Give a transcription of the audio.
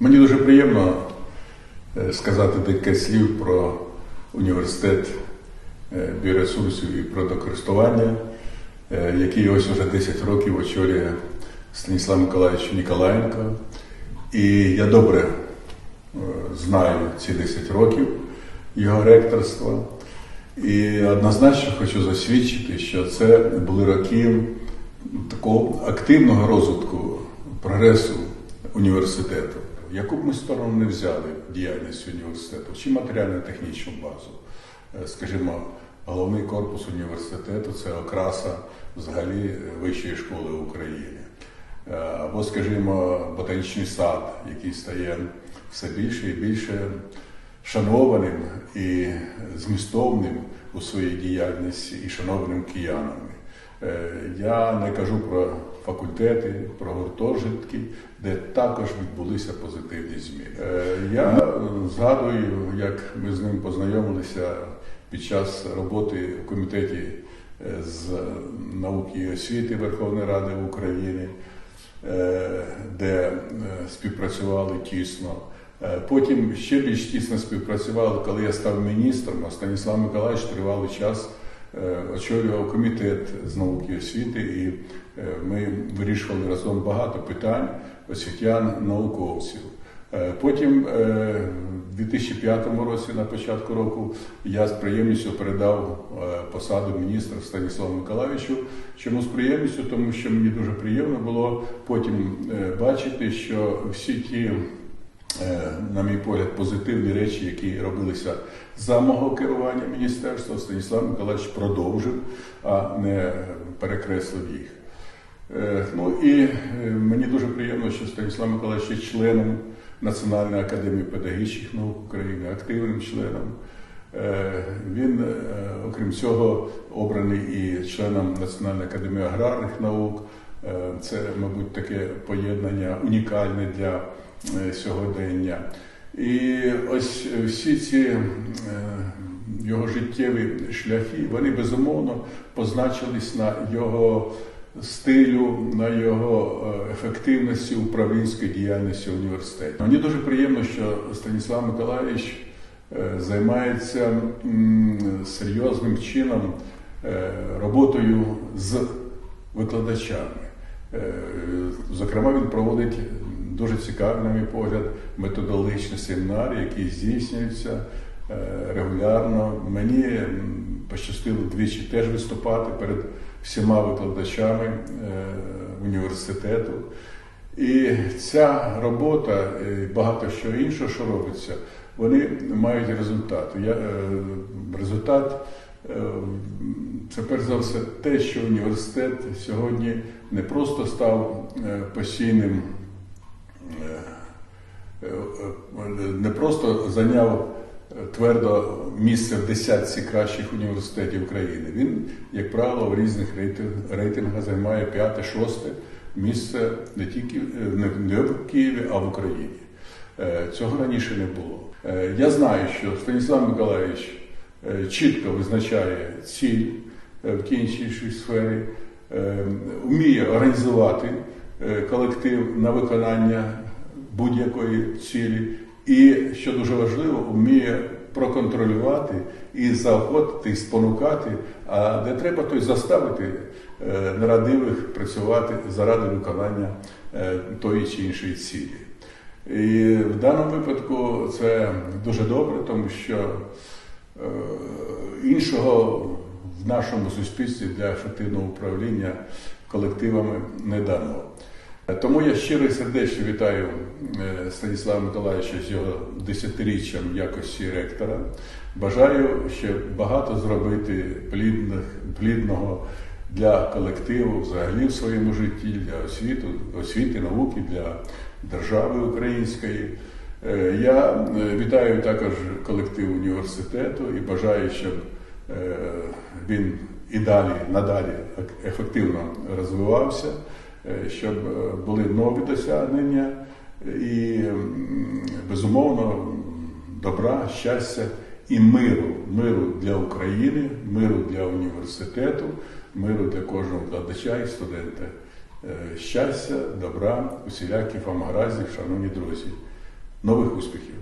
Мені дуже приємно е, сказати декілька слів про університет е, біоресурсів і природокористування, е, який ось уже 10 років очолює Станіслав Миколаївич Ніколаєнко. І я добре знаю ці 10 років його ректорства. І однозначно хочу засвідчити, що це були роки такого активного розвитку прогресу університету. Яку б ми сторону не взяли діяльність університету, чи матеріально-технічну базу, Е, скажімо, головний корпус університету це окраса взагалі Вищої школи України. Е, Або, скажімо, ботанічний сад, який стає все більше і більше шанованим і змістовним у своїй діяльності і шанованим киянами. Е, Я не кажу про факультети, про гуртожитки, де також відбулися позитивні зміни. Е, Я згадую, як ми з ним познайомилися під час роботи в комітеті е, з науки і освіти Верховної Ради України, де співпрацювали тісно. Потім ще більш тісно співпрацювали, коли я став міністром, а Станіслав Миколаївич тривалий час очолював комітет з науки і освіти, і е, ми вирішували разом багато питань освітян, науковців. Е, Потім е, в 2005 році, на початку року, я з приємністю передав е, посаду міністра Станіславу Миколаївичу. Чому з приємністю? Тому що мені дуже приємно було потім е, бачити, що всі ті е, на мій погляд, позитивні речі, які робилися за мого керування міністерства, Станіслав Миколаївич продовжив, а не перекреслив їх. Е, Ну і е, мені дуже приємно, що Станіслав Миколаївич є членом Національної академії педагогічних наук України, активним членом. Е, Він, е, окрім цього, обраний і членом Національної академії аграрних наук. Е, Це, мабуть, таке поєднання унікальне для е, сьогодення. І ось всі ці е, його життєві шляхи, вони безумовно позначились на його стилю, на його е, ефективності управлінської діяльності університету. Мені дуже приємно, що Станіслав Миколаївич е, займається серйозним чином е, роботою з викладачами. Е, Зокрема, він проводить дуже цікавий, на мій погляд, методологічні семінари, які здійснюються е, регулярно. Мені пощастило двічі теж виступати перед всіма викладачами е, університету. І ця робота, і багато що іншого, що робиться, вони мають результат. Я, е, результат це перш за все те, що університет сьогодні не просто став постійним, не просто зайняв е, твердо місце в десятці кращих університетів України. Він, як правило, в різних рейтингах займає п'яте-шосте місце не тільки е, не- в Києві, а в Україні. Е, Цього раніше не було. Е, Я знаю, що Станіслав Миколаївич е, чітко визначає ціль е, в тій іншій сфері, е, вміє організувати е, колектив на виконання будь-якої цілі, і, що дуже важливо, вміє проконтролювати і заохотити, і спонукати, а де треба, то й заставити е, нерадивих працювати заради виконання е, тої чи іншої цілі. І в даному випадку це дуже добре, тому що е, іншого в нашому суспільстві для ефективного управління колективами не дано. Тому я щиро і сердечно вітаю е, Станіслава Миколаївича з його десятиріччям якості ректора. Бажаю ще багато зробити плідних, плідного для колективу взагалі в своєму житті, для освіту, освіти, науки, для держави української. Е, Я е, вітаю також колектив університету і бажаю, щоб він і далі надалі ефективно розвивався, щоб е, були нові досягнення і безумовно добра, щастя і миру, миру для України, миру для університету, миру для кожного вкладача і студента. Е, Щастя, добра, усіляких вам гараздів, шановні друзі. нових успіхів.